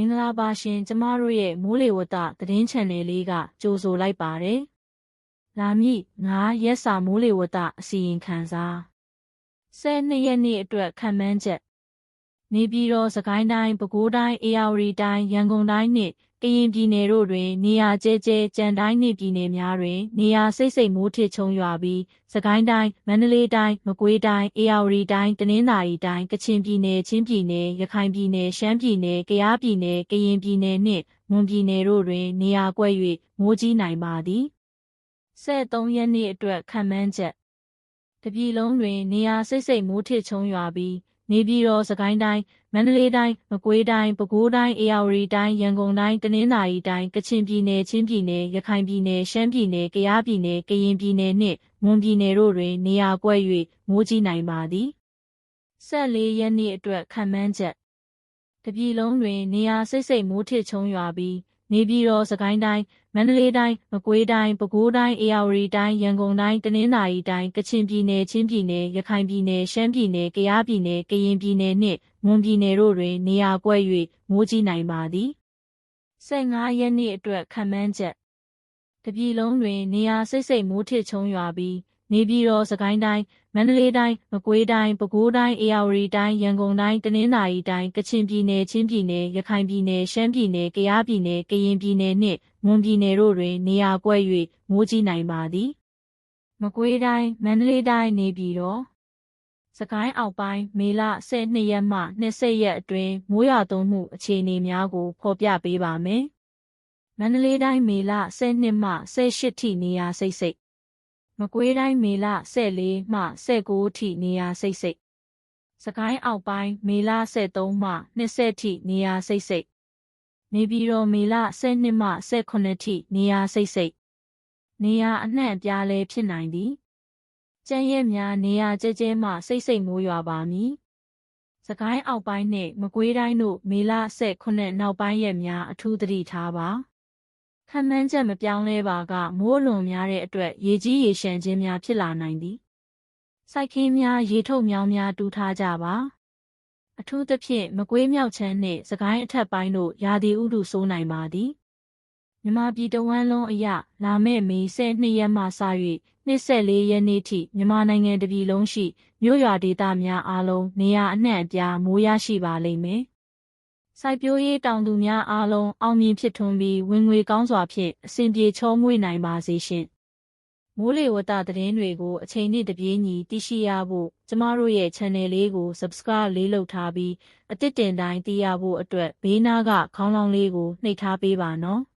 င်္ဂလာပါရှင်ကျမတို့ရဲ့မိုးလေဝသသတင်းချန်နယ်လေးကကြိုဆိုလိုက်ပါတယ်။လာမည့်9ရက်စာမိုးလေဝသအစီရင်ခံစာ12ရက်နေ့အတွက်ခံမှန်းချက်နေပြည်တော်စကိုင်းတိုင်းပဲခူးတိုင်းအေရဝတီတိုင်းရန်ကုန်တိုင်းနှင့် ကရင်ပြည်နယ်တို့တွင် နေရာကျဲကျဲကြံတိုင်းနှင့်ပြည်နယ်များတွင် နေရာစိတ်စိတ်မိုးထစ်ချုံရွာပြီးစကိုင်းတိုင်းမန္တလေးတိုင်းမကွေးတိုင်းအေရဝတီတိုင်းတနင်္သာရီတိုင်းကချင်ပြည်နယ်ချင်းပြည်နယ်ရခိုင်ပြည်နယ်ရှမ်းပြည်နယ်ကယားပြည်နယ်ကရင်ပြည်နယ်နှင့်မွန်ပြည်နယ်တို့တွင် နေရာကွက်၍မိုးကြီးနိုင်ပါသည်73ရက်နေ့အတွက်ခံမှန်းချက်တပြည်လုံးတွင် နေရာစိတ်စိတ်မိုးထစ်ချုံရွာပြီး နေပြည်တော်စကိုင်းတိုင်းမန္တလေးတိုင်းမကွေးတိုင်းပဲခူးတိုင်းအေရဝတီတိုင်းရန်ကုန်တိုင်းတနင်္သာရီတိုင်းကချင်ပြည်နယ်ချင်းပြည်နယ်ရခိုင်ပြည်နယ်ရှမ်းပြည်နယ်ကယားပြည်နယ်ကရင်ပြည်နယ်နှင့်မွန်ပြည်နယ်တို့တွင်နေရာကွက်၍မိုးကြီးနိုင်ပါသည်14ရက်နေ့အတွက်ခံမှန်းချက်တပြည်လုံးတွင်နေရာစိတ်စိတ်မိုးထစ်ချုံရွာပြီး နေပြည်တော်စကိုင်းတိုင်းမန္တလေးတိုင်းမကွေးတိုင်းပဲခူးတိုင်းအေရဝတီတိုင်းရန်ကုန်တိုင်းတနင်္သာရီတိုင်းကချင်ပြည်နယ်ချင်းပြည်နယ်ရခိုင်ပြည်နယ်ရှမ်းပြည်နယ်ကယားပြည်နယ်ကရင်ပြည်နယ်နှင့်မွန်ပြည်နယ်တို့တွင်နေရာကွက်၍မိုးကြီးနိုင်ပါသည်15ရက်နေ့အတွက်ခံမှန်းချက်တပြည်လုံးတွင်နေရာစိတ်စိတ်မိုးထစ်ချုံရွာပြီး နေပြည်တော်စကိုင်းတိုင်းမန္တလေးတိုင်းမကွေးတိုင်းပဲခူးတိုင်းအေရဝတီတိုင်းရန်ကုန်တိုင်းတနင်္သာရီတိုင်းကချင်ပြည်နယ်ချင်းပြည်နယ်ရခိုင်ပြည်နယ်ရှမ်းပြည်နယ်ကယားပြည်နယ်ကရင်ပြည်နယ်နှင့်မွန်ပြည်နယ်တို့တွင်နေရာကွက်၍မိုးကြီးနိုင်ပါသည်မကွေးတိုင်းမန္တလေးတိုင်းနေပြည်တော်စကိုင်းအောက်ပိုင်းမေလ12ရက်မှ20ရက်အတွင်းမိုးရွာသွန်းမှုအခြေအနေများကိုဖော်ပြပေးပါမယ်။မန္တလေးတိုင်းမေလ12မှ18ထိနေရာစိတ်စိတ် မကွေးတိုင်းမေလ14မှ19ထိနေရာစိတ်စိတ်စကိုင်းအောက်ပိုင်းမေလ13မှ20ထိနေရာစိတ်စိတ်နေပြည်တော်မေလ12မှ18ထိနေရာစိတ်စိတ်နေရာအနှံ့အပြားလဲဖြစ်နိုင်သည်ကျန်းရက်များနေရာကျဲကျဲမှစိတ်စိတ်မိုးရွာပါမည်စကိုင်းအောက်ပိုင်းနှင့်မကွေးတိုင်းတို့မေလ18နောက်ပိုင်းရက်များအထူးသတိထားပါ ခံမှန်းချက်မပြောင်းလဲပါကမိုးအလွန်များတဲ့အတွက်ရေကြီးရေရှမ်းခြင်းများဖြစ်လာနိုင်သည်စိုက်ခင်းများရေထုတ်မြောင်းများတူးထားကြပါအထူးသဖြင့်မကွေးမြောက်ချမ်းနှင့်စကိုင်းအထက်ပိုင်းတို့ရာသီဥတုဆိုးနိုင်ပါသည်မြမပြည်တဝမ်းလုံးအရလာမယ့်မေ12ရက်မှစ၍24ရက်နေ့ထိမြန်မာနိုင်ငံတပြည်လုံးရှိမြို့ရွာဒေသများအားလုံးနေရာအနှံ့အပြားမိုးရရှိပါလိမ့်မယ် စိုက်ပျိုးရေးတောင်သူများအားလုံးအောင်မြင်ဖြစ်ထွန်းပြီးဝင်ငွေကောင်းစွာဖြင့်အစဉ်ပြေချောမွေ့နိုင်ပါစေရှင်။မိုးလေဝသသတင်းတွေကိုအချိန်နဲ့တပြေးညီသိရှိရဖို့ကျမတို့ရဲ့ channel လေးကို subscribe လေးလုပ်ထားပြီးအသစ်တင်တိုင်းသိရဖို့အတွက်ဘေးနားကခေါင်းလောင်းလေးကိုနှိပ်ထားပေးပါနော်။